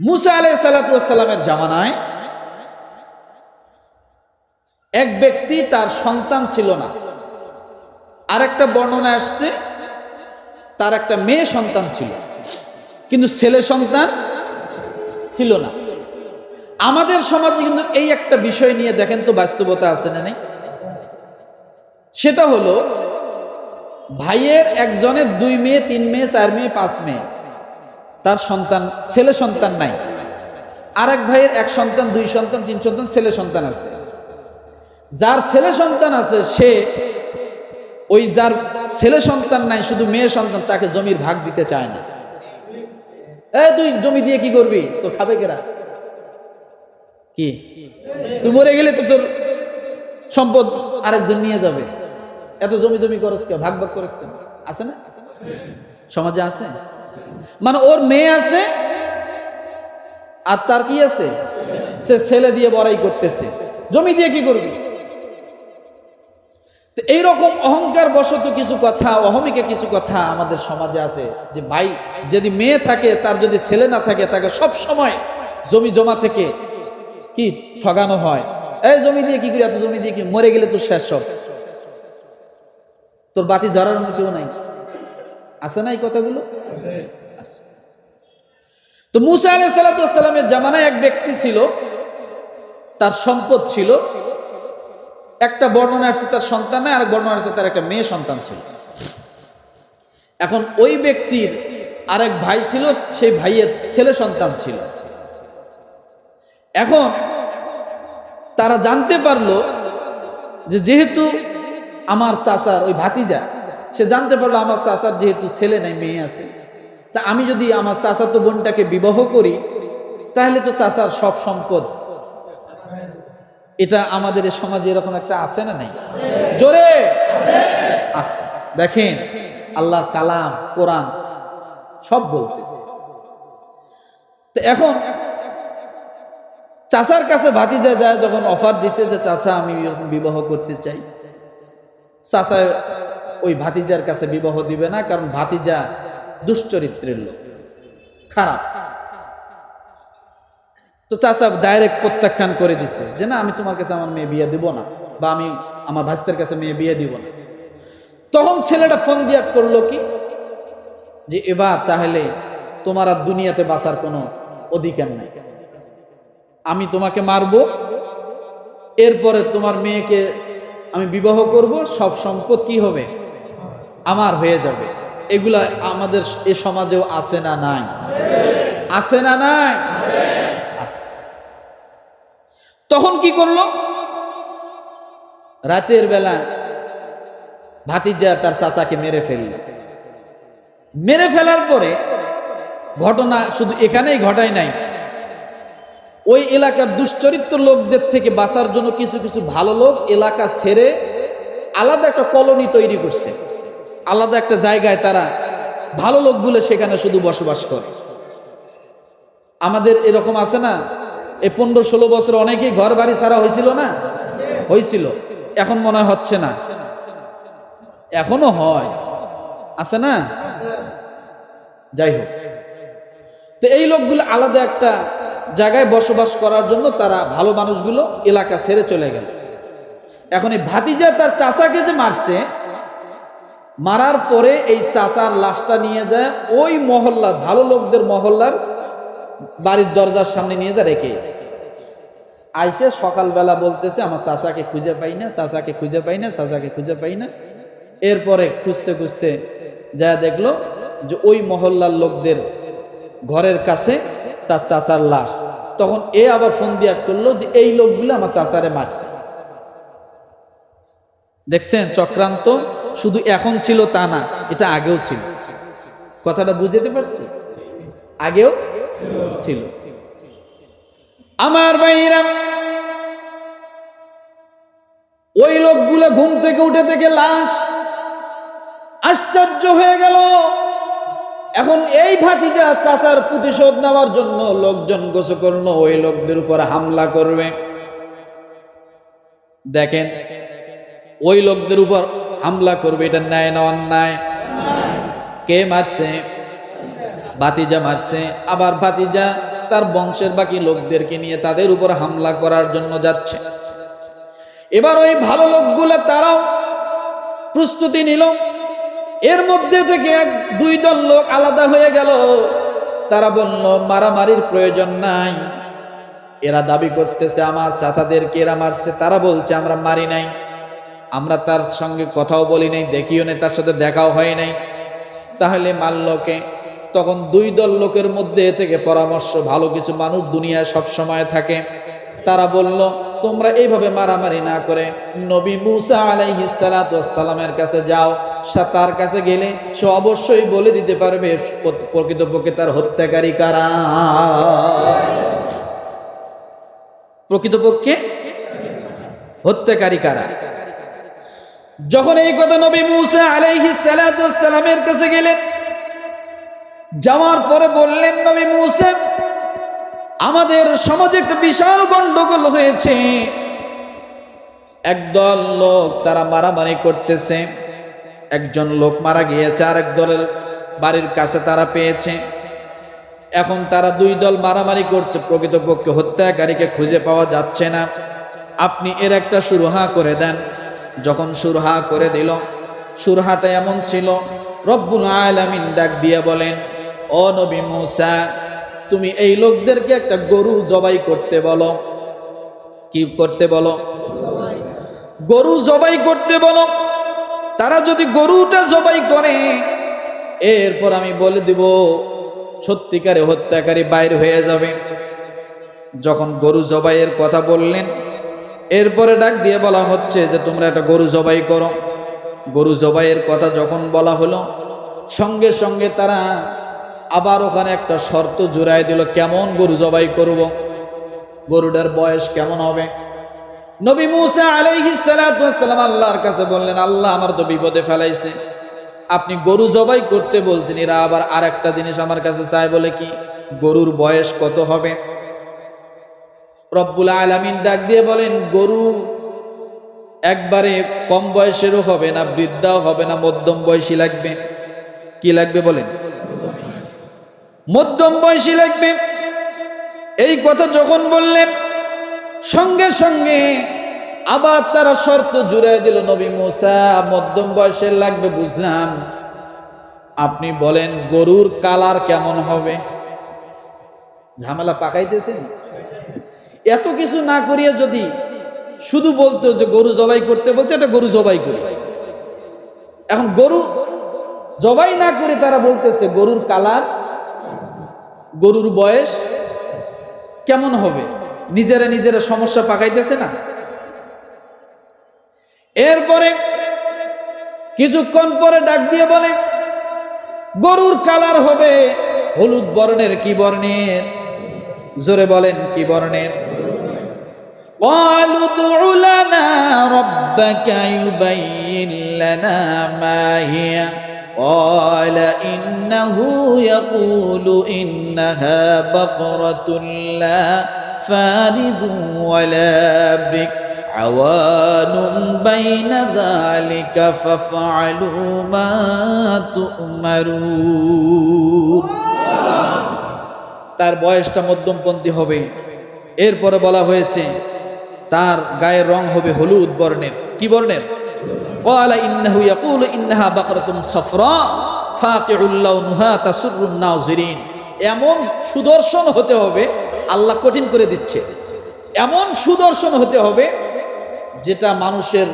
মুসা আলাই সালাতামের জামানায় এক ব্যক্তি তার সন্তান ছিল না। আরেকটা বর্ণনা আসছে, তার একটা মেয়ে সন্তান ছিল, কিন্তু ছেলে সন্তান ছিল না। আমাদের সমাজে কিন্তু এই একটা বিষয় নিয়ে দেখেন তো বাস্তবতা আছে না নেই? সেটা হলো, ভাইয়ের একজনের দুই মেয়ে, তিন মেয়ে, চার মেয়ে, পাঁচ মেয়ে। তার সন্তান, ছেলে সন্তান নাই। আর এক ভাইয়ের এক সন্তান, দুই সন্তান, তিন সন্তান, ছেলে সন্তান আছে। যার ছেলে সন্তান আছে, সে ওই যার ছেলে সন্তান নাই, শুধু মেয়ে সন্তান, তাকে জমির ভাগ দিতে চায় না। এ, তুই জমি দিয়ে কি করবি? তোর খাবে কেরা? কি? তুই মরে গেলে তো তোর সম্পদ আরেকজন নিয়ে যাবে। এত জমি জমি করস কেন? ভাগ ভাগ করস কেন? আছে না? সমাজে আছে? মানে ওর মেয়ে আছে আর তার কি আছে? সে ছেলে দিয়ে বড়াই করতেছে। জমি দিয়ে কি করবি? এইরকম অহংকার বশত কিছু কথা, অহমিকে কিছু কথা আমাদের সমাজে আছে যে ভাই, যদি মেয়ে থাকে, তার যদি ছেলে না থাকে, তাকে সব সময় জমি জমা থেকে কি ঠগানো হয়? এই জমি দিয়ে কি করি, এত জমি দিয়ে কি মরে গেলে তোর শেষ সব। তোর বাতি ধরার মতো নাই? আছে না এই কথাগুলো? আছে। তো মুসা আলাই সালাতামের জামানায় এক ব্যক্তি ছিল, তার সম্পদ ছিল, একটা বর্ণনা আসছে তার সন্তান আর বর্ণনা আসছে তার একটা মেয়ে সন্তান ছিল। এখন ওই ব্যক্তির আরেক ভাই ছিল, সেই ভাইয়ের ছেলে সন্তান ছিল। এখন তারা জানতে পারল যে যেহেতু আমার চাচার ওই ভাতিজা সে জানতে পারল আমার চাচার যেহেতু ছেলে নাই, মেয়ে আছে। তা আমি যদি আমার চাচাতো বোনটাকে বিবাহ করি, তাহলে তো চাচার সব সম্পদ। এটা আমাদের সমাজে এরকম একটা আছে না নাই? জোরে! আছে। দেখেন, আল্লাহর কালাম, কোরআন সব বলতেছে। এখন চাচার কাছে ভাতিজা যায় যখন অফার দিছে যে, চাচা, আমি বিবাহ করতে চাই। চাচা ওই ভাতিজার কাছে বিবাহ দিবে না, কারণ ভাতিজা দুশ্চরিত্রের লোক। খারাপ। তো চাচা ডাইরেক্ট প্রত্যাখ্যান করে দিছে যে, না, আমি তোমার কাছে আমার মেয়ে বিয়ে দিব না বা আমি আমার ভাস্তের কাছে মেয়ে বিয়ে দিব না। তখন ছেলেটা ফোন দিয়া করল কি? যে, এবার তাহলে তোমার আর দুনিয়াতে বাঁচার কোনো অধিকার নাই। আমি তোমাকে মারব, এরপরে তোমার মেয়েকে আমি বিবাহ করব, সব সম্পদ কি হবে? আমার হয়ে যাবে। এগুলা আমাদের এ সমাজেও আছে না নাই? আছে না নাই? তখন কি করল? রাতের বেলা ভাতিজা তার চাচাকে মেরে ফেলল। মেরে ফেলার পরে ঘটনা শুধু এখানেই ঘটায় নাই। ওই এলাকার দুশ্চরিত্র লোকদের থেকে বাঁচার জন্য কিছু কিছু ভালো লোক এলাকা ছেড়ে আলাদা একটা কলোনি তৈরি করছে। আলাদা একটা জায়গায় তারা ভালো লোকগুলো সেখানে শুধু বসবাস করে। আমাদের এরকম আছে না, এই পনেরো ষোলো বছর অনেকেই ঘর বাড়ি ছাড়া হয়েছিল না? হয়েছিল। এখন মনে হচ্ছে না। এখনও হয়। আছে না? যাই হোক। তো এই লোকগুলো আলাদা একটা জায়গায় বসবাস করার জন্য তারা ভালো মানুষগুলো এলাকা ছেড়ে চলে গেল। এখন এই ভাতিজা তার চাচাকে যে মারছে মারার পরে এই চাচার লাশটা নিয়ে যায়, ওই মহল্লার, ভালো লোকদের মহল্লার বাড়ির দরজার সামনে নিয়ে যা রেখে এসে। আইসে সকালবেলা বলতেছে, আমার চাচাকে খুঁজে পাই না, চাচাকে খুঁজে পাই না, চাচাকে খুঁজে পাই না। এরপরে খুঁজতে খুঁজতে যা দেখল যে ওই মহল্লার লোকদের ঘরের কাছে তার চাচার লাশ। তখন এ আবার ফোন দিয়া করল যে, এই লোকগুলো আমার চাচারে মারছে। দেখছেন, চক্রান্ত। শুধু এখন ছিল তা না, এটা আগেও ছিল। কথাটা বুঝতে পারছি? আগেও ছিল। আমার ভাইরা ওই লোকগুলো ঘুম থেকে উঠে থেকে লাশ আশ্চর্য হয়ে গেল। এখন এই ভাতিজা চাচার প্রতিশোধ নেওয়ার জন্য লোকজন গোস করল, ওই লোকদের উপর হামলা করবে। দেখেন, ওই লোকদের উপর হামলা করবে, এটা ন্যায় না অন্যায়? কে মারছে? ভাতিজা মারছে। আবার ভাতিজা তার বংশের বাকি লোকদেরকে নিয়ে তাদের উপর হামলা করার জন্য যাচ্ছে। এবার ওই ভালো লোকগুলো তারাও প্রস্তুতি নিল। এর মধ্যে থেকে এক, দুই দল লোক আলাদা হয়ে গেল। তারা বলল, মারামারির প্রয়োজন নাই। এরা দাবি করতেছে, আমার চাচাদেরকে এরা মারছে। তারা বলছে, আমরা মারি নাই। আমরা তার সঙ্গে কথাও বলি নাই, দেখিও নাই, তার সাথে দেখাও হয় নাই। তাহলে মাল্যকে তখন দুই দল লোকের মধ্যে এ থেকে পরামর্শ, ভালো কিছু মানুষ দুনিয়ায় সব সময় থাকে। তারা বলল, তোমরা এইভাবে মারামারি না করে নবী মুসা আলাইহিসালামের কাছে যাও। তার কাছে গেলে সে অবশ্যই বলে দিতে পারবে, প্রকৃতপক্ষে তার হত্যাকারী কারা? প্রকৃতপক্ষে হত্যাকারী কারা? যখন এই কথা নবী মুসা আলাইহি সালামের কাছে গেলেন, যাওয়ার পরে বললেন, নবী মুসা, আমাদের সমাজে একটা বিশাল গন্ডগোল হয়েছে। একদল লোক তারা মারামারি করতেছে, একজন লোক মারা গিয়েছে আর এক দলের বাড়ির কাছে তারা পেয়েছে। এখন তারা দুই দল মারামারি করছে, প্রকৃতপক্ষে হত্যাকারীকে খুঁজে পাওয়া যাচ্ছে না। আপনি এর একটা সুরহা করে দেন। যখন সুরহা করে দিল, সুরহাটা এমন ছিল, রব্বুল আলামিন ডাক দিয়ে বলেন, ও নবী মুসা, তুমি এই লোকদেরকে একটা গরু জবাই করতে বলো। কি করতে বলো? গরু জবাই করতে বলো। তারা যদি গরুটা জবাই করে, এরপর আমি বলে দিব, সত্যিকারে হত্যাকারী বাইর হয়ে যাবে। যখন গরু জবাইয়ের কথা বললেন এরপরে ডাক দিয়ে বলা হচ্ছে যে, তোমরা একটা গরু জবাই করো। গরু জবাইয়ের কথা যখন বলা হলো, সঙ্গে সঙ্গে তারা আবার ওখানে একটা শর্ত জুড়াই দিল, কেমন গরু জবাই করব? গরুটার বয়স কেমন হবে? নবী মুসা আলাইহিস সালাম আল্লাহর কাছে বললেন, আল্লাহ আমার তো বিপদে ফেলাইছে। আপনি গরু জবাই করতে বলছেন, এরা আবার আর একটা জিনিস আমার কাছে চায় বলে কি? গরুর বয়স কত হবে? রব্বুল আলামিন ডাক দিয়ে বলেন, গরু একবারে কম বয়সেরও হবে না, বৃদ্ধাও হবে না, মধ্যম বয়সী লাগবে। কি লাগবে বলেন? মধ্যম বয়সী লাগবে। এই কথা যখন বললেন, সঙ্গে সঙ্গে আবার তারা শর্ত জুড়ে দিল, নবী মুসা, মধ্যম বয়সের লাগবে, বুঝলাম। আপনি বলেন, গরুর কালার কেমন হবে? ঝামেলা পাকাইতেছেন? এত কিছু না করিয়া যদি শুধু বলতো যে গরু জবাই করতে বলছে, এটা গরু জবাই করি। এখন গরু জবাই না করে তারা বলতেছে, গরুর কালার, গরুর বয়স কেমন হবে? নিজেরা নিজেরা সমস্যা পাকাইতেছে না? এরপরে কিছুক্ষণ পরে ডাক দিয়ে বলে, গরুর কালার হবে হলুদ বর্ণের কি বর্ণের? জোরে বলেন, কি বর্ণের? قالوا ادع لنا ربك يبين لنا ما هي قال إنه يقول إنها بقرة لا فارد ولا بك عوان بين ذلك فافعلوا ما تؤمرون তার বয়সটা মধ্যমপন্থী হবে এরপরে বলা হয়েছে তার গায়ের রং হবে হলুদ বর্ণের। কি বর্ণের? আলা ইন্নাহা এমন সুদর্শন হতে হবে, আল্লাহ কঠিন করে দিচ্ছে। এমন সুদর্শন হতে হবে, যেটা মানুষের,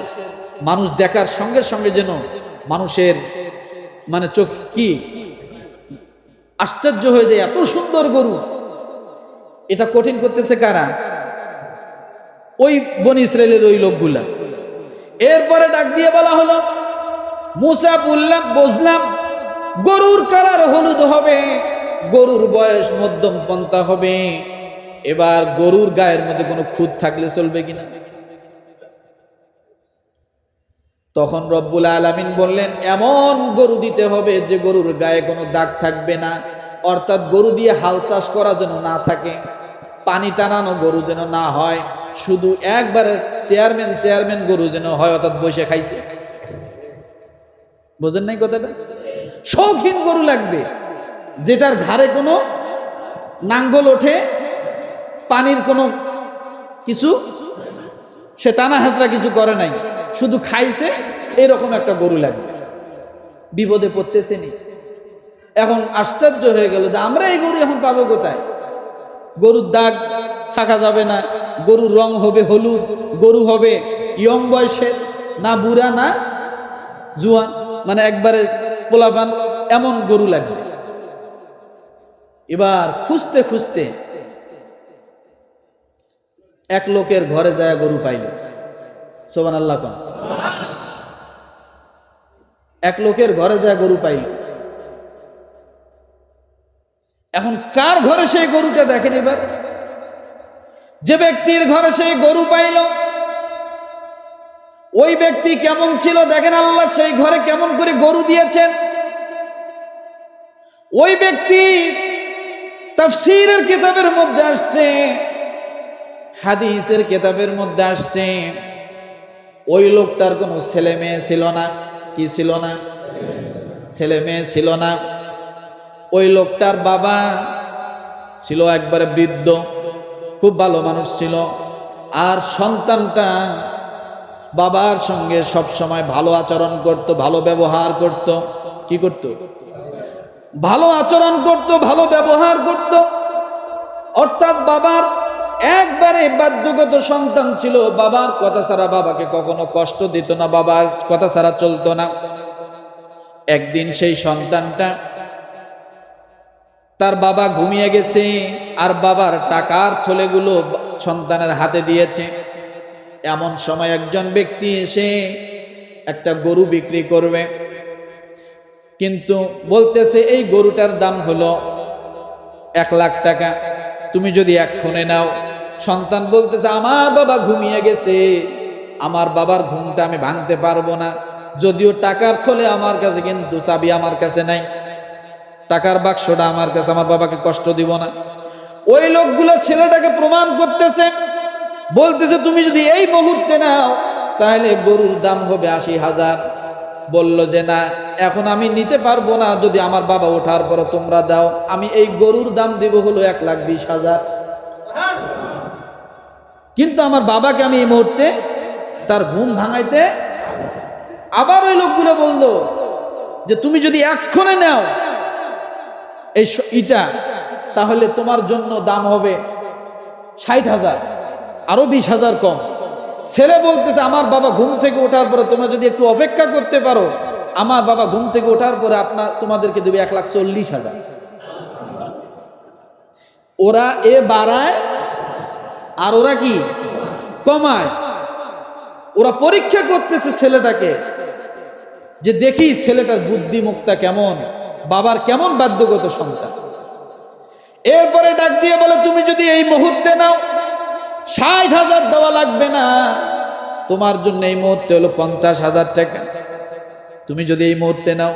মানুষ দেখার সঙ্গে সঙ্গে যেন মানুষের মানে চোখ কি? আশ্চর্য হয়ে যায়, এত সুন্দর গরু। এটা কঠিন করতেছে কারা? ওই বন ইসরায়েলের ওই লোকগুলা। এরপরে ডাক দিয়ে বলা হলো, মুসা বললাম, বুঝলাম, গরুর কালার হলুদ হবে, গরুর বয়স মধ্যম পন্থা হবে, এবার গরুর গায়ের মধ্যে কোনো খুদ থাকলে চলবে কিনা? তখন রব্বুল আলামিন বললেন, এমন গরু দিতে হবে যে গরুর গায়ে কোনো দাগ থাকবে না, অর্থাৎ গরু দিয়ে হাল চাষ করা যেন না থাকে, পানি টানানো গরু যেন না হয় শুধু একবারে চেয়ারম্যান চেয়ারম্যান গরু যেন হয়, অর্থাৎ বসে খাইছে। বোঝেন নাই কথাটা? শৌখিন গরু লাগবে, যেটার ঘাড়ে কোনো নাঙ্গল ওঠে, পানির কোনো কিছু, সে টানা হাজরা কিছু করে নাই। শুধু খাইছে, এরকম একটা গরু লাগবে। বিপদে পড়তেছে নি। এখন আশ্চর্য হয়ে গেল যে আমরা এই গরু এখন পাবো কোথায়? গরুর দাগ থাকা যাবে না। গরুর রং হবে হলুদ, গরু হবে ইয়ং বয়সের, না বুড়া, না জুয়ান মানে একবারে পোলাপান, এমন গরু লাগবে। এবার খুঁজতে খুঁজতে এক লোকের ঘরে যায় গরু পাইল। সোবান আল্লাহ কন। এক লোকের ঘরে যায় গরু পাইল। এখন কার ঘরে সেই গরুটা দেখেন এবার? যে ব্যক্তির ঘরে সেই গরু পাইল, ওই ব্যক্তি কেমন ছিল দেখেন আল্লাহ, সেই ঘরে কেমন করে গরু দিয়েছেন। ওই ব্যক্তি তাফসীরের কিতাবের মধ্যে আসছে, হাদিসের কিতাবের মধ্যে আসছে, ওই লোকটার কোনো ছেলে মেয়ে ছিল না, কি ছিল না? ছেলে মেয়ে ছিল না। ওই লোকটার বাবা ছিল একবারে বৃদ্ধ। খুব ভালো মানুষ ছিল। আর সন্তানটা বাবার সঙ্গে সব সময় ভালো আচরণ করত, ভালো ব্যবহার করত। কি করত? ভালো আচরণ করত, ভালো ব্যবহার করত। অর্থাৎ বাবার একবারে বাধ্যগত সন্তান ছিল। বাবার কথা ছাড়া বাবাকে কখনো কষ্ট দিত না, বাবার কথা ছাড়া চলতো না। একদিন সেই সন্তানটা তার বাবা ঘুমিয়ে গেছে আর বাবার টাকার থলেগুলো সন্তানের হাতে দিয়েছে। এমন সময় একজন ব্যক্তি এসে একটা গরু বিক্রি করবে। কিন্তু বলতেছে, এই গরুটার দাম হলো এক লাখ টাকা। তুমি যদি এক্ষণে নাও। সন্তান বলতেছে, আমার বাবা ঘুমিয়ে গেছে। আমার বাবার ঘুমটা আমি ভাঙতে পারব না। যদিও টাকার থলে আমার কাছে, কিন্তু চাবি আমার কাছে নাই। টাকার বাক্সটা আমার কাছে, আমার বাবাকে কষ্ট দিব না। ওই লোকগুলো ছেলেটাকে প্রমাণ করতেছে, বলতেছে, তুমি যদি এই মুহূর্তে নাও, তাহলে গরুর দাম হবে আশি হাজার। বলল যে, না, এখন আমি নিতে পারব না, যদি আমার বাবা ওঠার পর তোমরা দাও। আমি এই গরুর দাম দিব হলো এক লাখ বিশ হাজার। কিন্তু আমার বাবাকে আমি এই মুহূর্তে তার ঘুম ভাঙাইতে আবার ওই লোকগুলো বলল যে, তুমি যদি এক্ষণে নাও এই ইটা, তাহলে তোমার জন্য দাম হবে ষাট হাজার, আরও বিশ হাজার কম। ছেলে বলতেছে, আমার বাবা ঘুম থেকে ওঠার পরে তোমরা যদি একটু অপেক্ষা করতে পারো, আমার বাবা ঘুম থেকে ওঠার পরে আপনার, তোমাদেরকে দেবে এক লাখ চল্লিশ হাজার। ওরা এ বাড়ায়, আর ওরা কি? কমায়। ওরা পরীক্ষা করতেছে ছেলেটাকে, যে দেখি ছেলেটার বুদ্ধিমুক্তা কেমন। বাবার কেমন বাধ্যগত সন্তান? এরপরে ডাক দিয়ে বলে, তুমি যদি এই মুহূর্তে নাও, ষাট হাজার দেওয়া লাগবে না। তোমার জন্য এই মুহূর্তে হলো পঞ্চাশ হাজার টাকা। তুমি যদি এই মুহূর্তে নাও,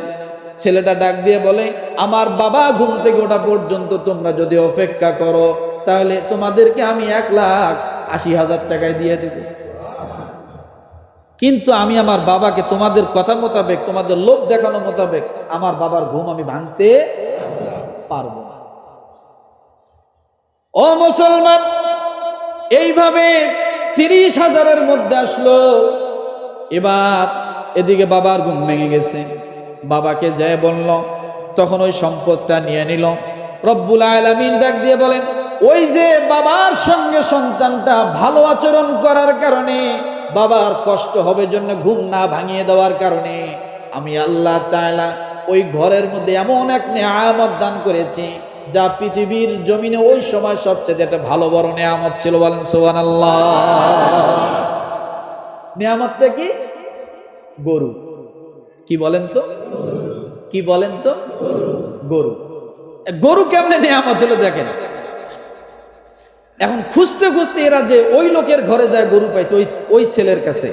ছেলেটা ডাক দিয়ে বলে, আমার বাবা ঘুম থেকে ওঠা পর্যন্ত তোমরা যদি অপেক্ষা করো, তাহলে তোমাদেরকে আমি এক লাখ আশি হাজার টাকায় দিয়ে দেব। কিন্তু আমি আমার বাবাকে তোমাদের কথা মোতাবেক, তোমাদের লোভ দেখানো মোতাবেক, আমার বাবার ঘুম আমি ভাঙতে পারব না। ও মুসলমান, এইভাবে তিরিশ হাজারের মধ্যে আসলো, এবার এদিকে বাবার ঘুম ভেঙে গেছে। বাবাকে যায় বলল, তখন ওই সম্পদটা নিয়ে নিল। রব্বুল আলামিন ডাক দিয়ে বলেন, ওই যে বাবার সঙ্গে সন্তানটা ভালো আচরণ করার কারণে বাবার কষ্ট হবে জন্য ঘুম না ভাঙিয়ে দেওয়ার কারণে আমি আল্লাহ তাআলা ওই ঘরের মধ্যে এমন এক নেয়ামত দান করেছি, যা পৃথিবীর জমিনে ওই সময় সবচেয়ে একটা ভালো বড় নেয়ামত ছিল। বলেন সোহান আল্লাহ নেয়ামতটা কি? গরু। কি বলেন তো? কি বলেন তো? গরু। গরু কেমনে নেয়ামত হলো দেখেন? এখন খুঁজতে খুঁজতে এরা যে ওই লোকের ঘরে যায় গরু পাইছে, ওই ওই ছেলের কাছে।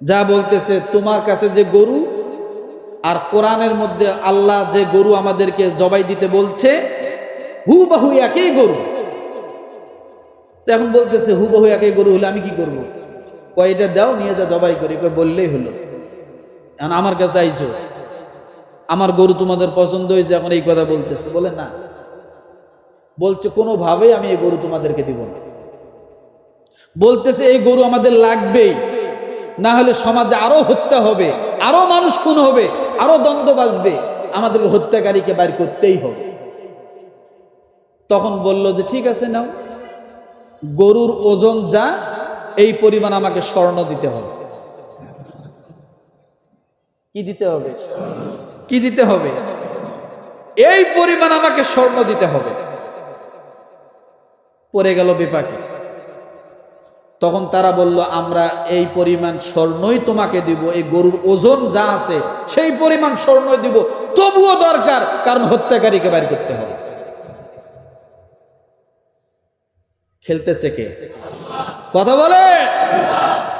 যা বলতেছে, তোমার কাছে যে গরু আর কোরআনের মধ্যে আল্লাহ যে গরু আমাদেরকে জবাই দিতে বলছে হু বাহু একই গরু। তো এখন বলতেছে হু বাহু একই গরু হলে আমি কি করব? কয়টা দাও, নিয়ে যা, জবাই করি। কয়, বললেই হলো। এখন আমার কাছে আইছো, আমার গরু তোমাদের পছন্দ হয়েছে, এখন এই কথা বলতেছে। বলে, না। বলছে, কোনোভাবেই আমি এই গরু তোমাদেরকে দিব না। বলতেছে, এই গরু আমাদের লাগবেই। না হলে সমাজে আরও হত্যা হবে, আরও মানুষ খুন হবে, আরও দ্বন্দ্ব বাজবে আমাদেরকে হত্যাকারীকে বাইর করতেই হবে। তখন বলল যে, ঠিক আছে, নাও। গরুর ওজন যা, এই পরিমাণ আমাকে স্বর্ণ দিতে হবে। কি দিতে হবে? কি দিতে হবে? এই পরিমাণ আমাকে স্বর্ণ দিতে হবে। পড়ে গেল বিপাকে। তখন তারা বলল, আমরা এই পরিমাণ স্বর্ণই তোমাকে দিব, এই গরুর ওজন যা আছে সেই পরিমাণ স্বর্ণ দিব। তবুও দরকার কারণ হত্যাকারীকে বাইর করতে হবে। খেলতেছে কে? কথা বলে?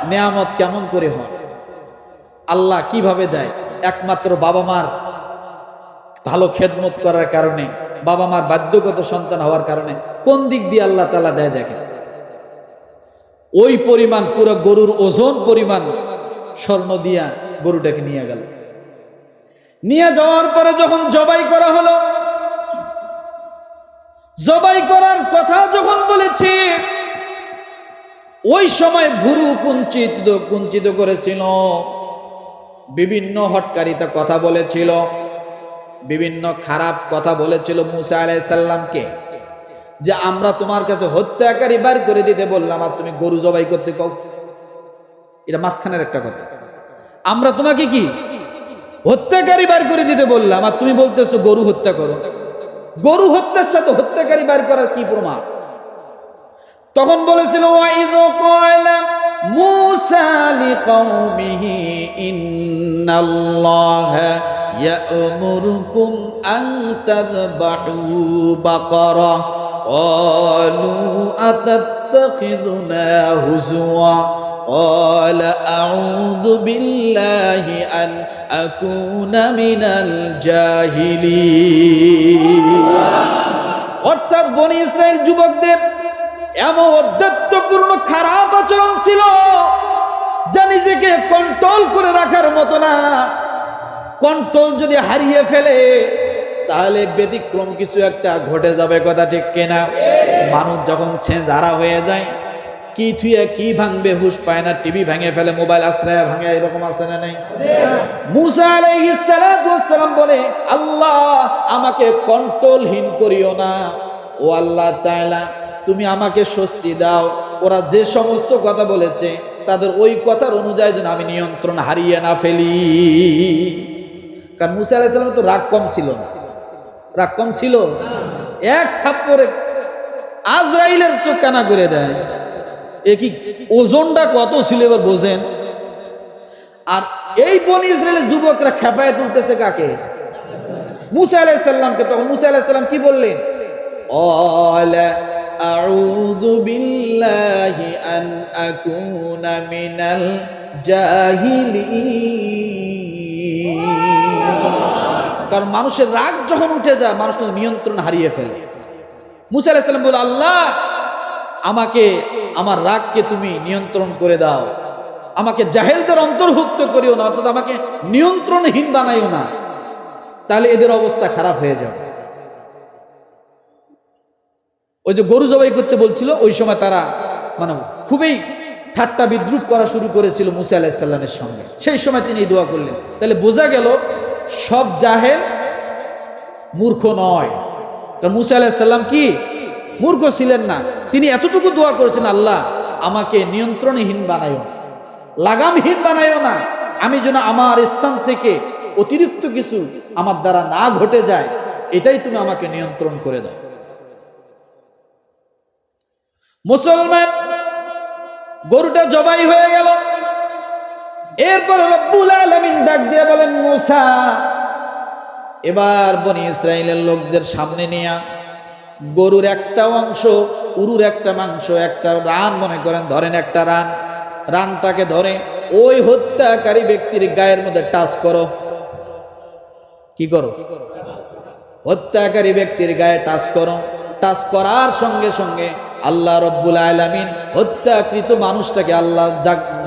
নিয়ামত কেমন করে হয়? আল্লাহ কীভাবে দেয়? একমাত্র বাবা মার ভালো খেদমত করার কারণে, বাবা মার বাধ্যগত সন্তান হওয়ার কারণে, কোন দিক দিয়ে আল্লাহ তালা দেয় দেখেন? ওই পরিমাণ পুরো গরুর ওজন পরিমাণ স্বর্ণ দিয়া গরুটাকে নিয়ে গেল। নিয়ে যাওয়ার পরে যখন জবাই করা হলো, জবাই করার কথা যখন বলেছে, ওই সময় ভুরু কুঞ্চিত কুঞ্চিত করেছিল, বিভিন্ন হটকারিতা কথা বলেছিল। বিভিন্ন খারাপ কথা বলেছিল মুসা আলাইসাল্লামকে যে আমরা তোমার কাছে হত্যাকারী বার করে দিতে বললাম আর তুমি গরু জবাই করতে কও। এটা মাঝখানের একটা কথা। আমরা তোমাকে কি হত্যাকারী বার করে দিতে বললাম আর তুমি বলতেছো গরু হত্যা করো। গরু হত্যার সাথে হত্যাকারী বার করার কি প্রমাণ? তখন বলেছিল মুসা يأمركم أن تذبحوا بقرة قالوا أتتخذنا هزوا قال أعوذ بالله أن أكون من الجاهلين অর্থাৎ বনি ইসরায়েল যুবকদের এমন অধ্যত্বপূর্ণ খারাপ আচরণ ছিল যা নিজেকে কন্ট্রোল করে রাখার মতো না কন্ট্রোল যদি হারিয়ে ফেলে, তাহলে ব্যতিক্রম কিছু একটা ঘটে যাবে, কথা ঠিক কিনা? মানুষ যখন ছেঁজারা হয়ে যায়, কি থুয়ে কি ভাঙবে হুশ পায় না, টিভি ভেঙে ফেলে, মোবাইল আশ্রয় ভাঙে, এরকম আছে না নাই? মুসা আলাইহিস সালাম বলে, আল্লাহ, আমাকে কন্ট্রোলহীন করিও না। ও আল্লাহ তাআলা, তুমি আমাকে স্বস্তি দাও। ওরা যে সমস্ত কথা বলেছে, তাদের ওই কথার অনুযায়ী যেন আমি নিয়ন্ত্রণ হারিয়ে না ফেলি। কারণ মুসা আলাহ আলাহিসাল্লাম তো রাগ কম ছিল না। রাগ কম ছিল? এক থাপ্পরে আজরাইলের চোখ কানা করে দেয়। এ কি ওজনটা কত ছিল এবার বোঝেন? আর এই বনি ইসরায়েলের যুবকরা খেপায় তুলতেছে কাকে? মুসা আলাহ ইসলামকে তখন মুসা আলাহ ইসলাম কি বললেন? আউযু বিল্লাহি আন আকুনা মিনাল জাহিলিন কারণ মানুষের রাগ যখন উঠে যায়, মানুষ নিয়ন্ত্রণ হারিয়ে ফেলে। মুসা আলাইসাল্লাম বলে আল্লাহ, আমাকে, আমার রাগকে তুমি নিয়ন্ত্রণ করে দাও। আমাকে জাহেলদের অন্তর্ভুক্ত করিও না, অর্থাৎ আমাকে নিয়ন্ত্রণহীন বানাইও না। তাহলে এদের অবস্থা খারাপ হয়ে যাবে। ওই যে গরু জবাই করতে বলছিল, ওই সময় তারা মানে খুবই ঠাট্টা বিদ্রুপ করা শুরু করেছিল মুসা আলাহিসাল্লামের সঙ্গে। সেই সময় তিনি দোয়া করলেন। তাহলে বোঝা গেল সব জাহেল মূর্খ নয়। কারণ মুসা আলাহিসাল্লাম কি? মূর্খ ছিলেন না। তিনি এতটুকু দোয়া করেছেন, আল্লাহ, আমাকে নিয়ন্ত্রণহীন বানায়ও না লাগামহীন বানায়ও না। আমি যেন আমার স্থান থেকে অতিরিক্ত কিছু আমার দ্বারা না ঘটে যায়। এটাই তুমি আমাকে নিয়ন্ত্রণ করে দাও। মুসলমান গরুটা জবাই হয়ে গেল। এরপর রব্বুল আলামিন ডাক দিয়ে বলেন, মুসা, এবার বনি ইসরায়েলের লোকদের সামনে নিয়ে গরুর একটা অংশ, উরুর একটা মাংস, একটা রান মনে করেন, ধরেন একটা রান, রানটাকে ধরে ওই হত্যাকারী ব্যক্তির গায়ের মধ্যে টাচ করো। কি করো? হত্যাকারী ব্যক্তির গায়ে টাচ করো। টাচ করার সঙ্গে সঙ্গে আল্লাহ রব্বুল আলমিন হত্যাকৃত মানুষটাকে আল্লাহ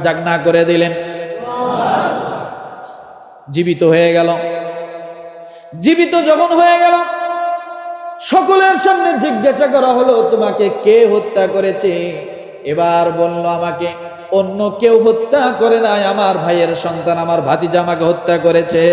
জাগনা করে দিলেন। জীবিত হয়ে গেল। জীবিত যখন হয়ে গেল, সকলের সামনে জিজ্ঞাসা করা হলো, তোমাকে কে হত্যা করেছে? এবার বলল আমাকে, অন্য কেউ হত্যা করে নাই, আমার ভাইয়ের সন্তান, আমার ভাতিজা আমাকে হত্যা করেছে।